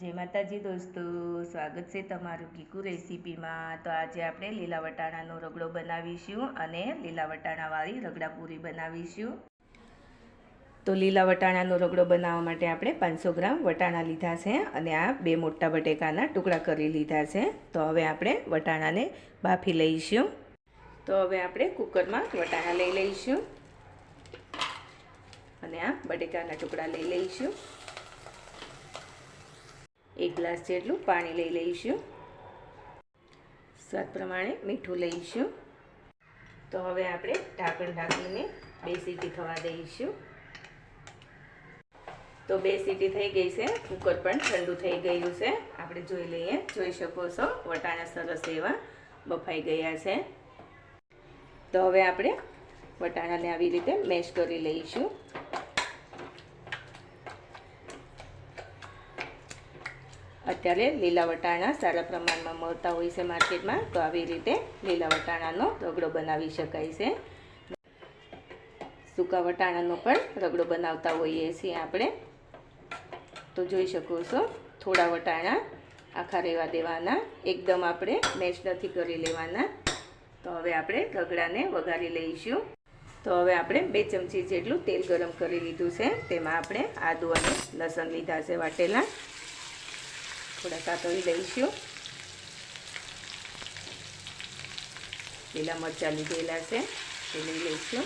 જય માતાજી દોસ્તો, સ્વાગત છે તમારું કીકુ રેસીપીમાં. તો આજે આપણે લીલા વટાણાનો રગડો બનાવીશું અને લીલા વટાણાવાળી રગડા પૂરી બનાવીશું. તો લીલા વટાણાનો રગડો બનાવવા માટે આપણે પાંચસો ગ્રામ વટાણા લીધા છે અને આ બે મોટા બટેકાના ટુકડા કરી લીધા છે. તો હવે આપણે વટાણાને બાફી લઈશું. તો હવે આપણે કુકરમાં વટાણા લઈ લઈશું. અને આ બટેકાના ટુકડા લઈ લઈશું. એક ગ્લાસ જેટલું પાણી લઈ લઈશું. સ્વાદ પ્રમાણે મીઠું લઈશું. તો હવે આપણે ઢાંકણ ઢાંકીને બે સીટી થવા દઈશું. તો બે સીટી થઈ ગઈ છે. કુકર પણ ઠંડુ થઈ ગયું છે. આપણે જોઈ લઈએ. જોઈ શકો છો, વટાણા સરસ એવા બફાઈ ગયા છે. તો હવે આપણે વટાણાને આવી રીતે મેશ કરી લઈશું. અત્યારે લીલા વટાણા સારા પ્રમાણમાં મળતા હોય છે માર્કેટમાં, તો આવી રીતે લીલા વટાણાનો રગડો બનાવી શકાય છે. સૂકા વટાણાનો પણ રગડો બનાવતા હોઈએ છીએ આપણે. તો જોઈ શકો છો, થોડા વટાણા આખા રહેવા દેવાના, એકદમ આપણે મેશ નથી કરી લેવાના. તો હવે આપણે રગડાને વઘારી લઈશું. તો હવે આપણે બે ચમચી જેટલું તેલ ગરમ કરી લીધું છે, તેમાં આપણે આદુ અને લસણ લીધા છે વાટેલા. થોડા સાતળી લઈશું. લીલા મરચાં લીધેલા છે તે લઈ લઈશું.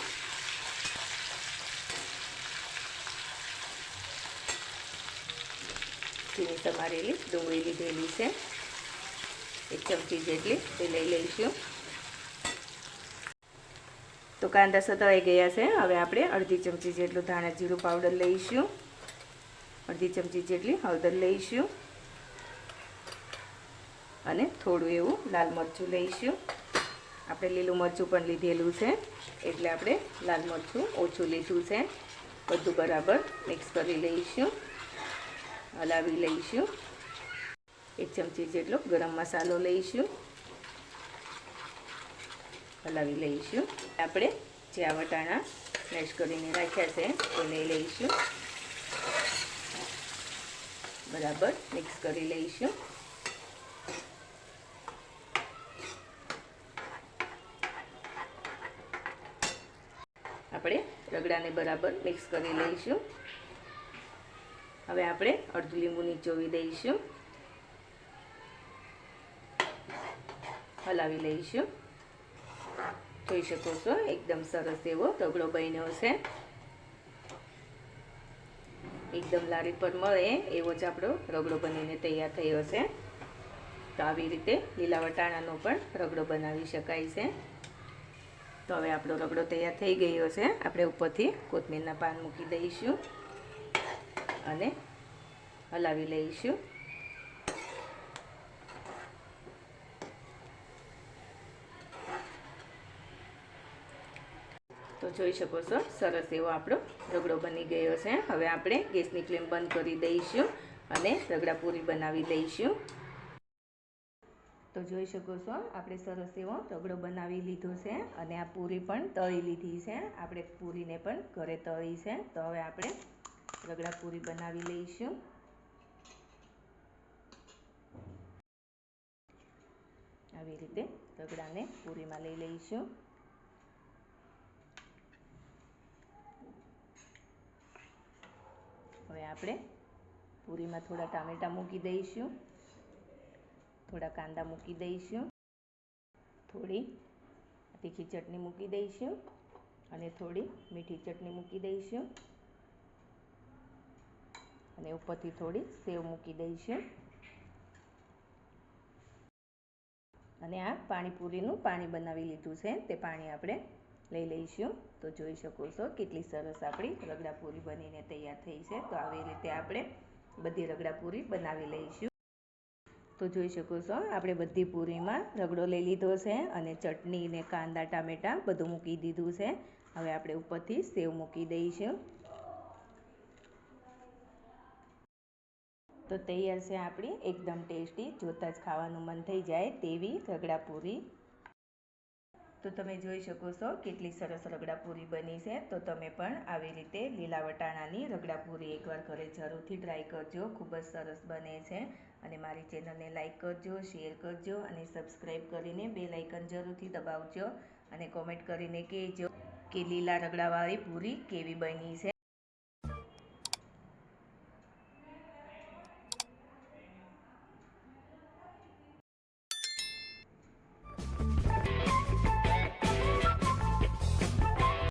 ઝીણી સમારેલી, ડુંગળી લીધેલી છે. એક ચમચી જેટલી તે લઈ લઈશું. તો કાંદા સતળાઈ ગયા છે, હવે આપણે અડધી ચમચી જેટલું ધાણા જીરું પાવડર લઈશું. અડધી ચમચી જેટલી હળદર લઈશું. અને થોડું એવું લાલ મરચું લઈશું. આપણે લીલું મરચું પણ લીધેલું છે, એટલે આપણે લાલ મરચું ઓછું લીધું છે. બધું બરાબર મિક્સ કરી લઈશું, હલાવી લઈશું. એક ચમચી જેટલો ગરમ મસાલો લઈશું. હલાવી લઈશું. આપણે જે આ વટાણા સ્મેશ કરીને રાખ્યા છે, એ લઈ લઈશું. બરાબર મિક્સ કરી લઈશું. આપણે રગડાને બરાબર મિક્સ કરી લઈશું. હવે આપણે અડધું લીંબુ નીચોવી દઈશું. હલાવી લઈશું. જોઈ શકો છો, એકદમ સરસ એવો રગડો બન્યો છે. એકદમ લારી પર મળે એવો જ આપણો રગડો બનીને તૈયાર થયો છે. તો આવી રીતે લીલા વટાણાનો પણ રગડો બનાવી શકાય છે. તો હવે આપણો રગડો તૈયાર થઈ ગયો છે. આપણે ઉપરથી કોથમીરના પાન મૂકી દઈશું અને હલાવી લઈશું. તો જોઈ શકો છો, સરસ એવો આપણો રગડો બની ગયો છે. હવે આપણે ગેસની ફ્લેમ બંધ કરી દઈશું અને રગડા પૂરી બનાવી લઈશું. તો જોઈ શકો છો, આપણે સરસ એવો રગડો બનાવી લીધો છે અને આ પૂરી પણ તળી લીધી છે. આપણે પૂરીને પણ ઘરે તળી છે. તો હવે આપણે રગડા પૂરી બનાવી લઈશું. આવી રીતે રગડાને પૂરીમાં લઈ લઈશું. હવે આપણે પૂરીમાં થોડા ટામેટા મૂકી દઈશું. થોડા કાંદા મૂકી દઈશું. થોડી તીખી ચટણી મૂકી દઈશું અને થોડી મીઠી ચટણી મૂકી દઈશું. અને ઉપરથી થોડી સેવ મૂકી દઈશું. અને આ પાણીપુરીનું પાણી બનાવી લીધું છે. તે પાણી આપણે લઈ લઈશું. તો જોઈ શકો છો કેટલી સરસ આપણી રગડાપૂરી બનીને તૈયાર થઈ છે. તો આવી રીતે આપણે બધી રગડાપૂરી બનાવી લઈશું. તો જોઈ શકો છો. આપણે બધી પૂરીમાં રગડો લઈ લીધો છે અને ચટણી ને કાંદા, ટામેટાં બધું મૂકી દીધું છે. હવે આપણે ઉપરથી સેવ મૂકી દઈશું. તો તૈયાર છે આપણી. એકદમ ટેસ્ટી, જોતાં જ ખાવાનું મન થઈ જાય તેવી રગડા પૂરી. તો તમે જોઈ શકો છો કેટલી સરસ રગડા પૂરી બની છે. તો તમે પણ આવી રીતે લીલા વટાણાની રગડા પૂરી એકવાર ઘરે જરૂરથી ટ્રાય કરજો. ખૂબ જ સરસ બને છે. અને મારી ચેનલને લાઇક કરજો, શેર કરજો અને સબસ્ક્રાઈબ કરીને બે લાઇકન જરૂરથી દબાવજો અને કોમેન્ટ કરીને કહેજો કે લીલા રગડાવાળી પૂરી કેવી બની છે.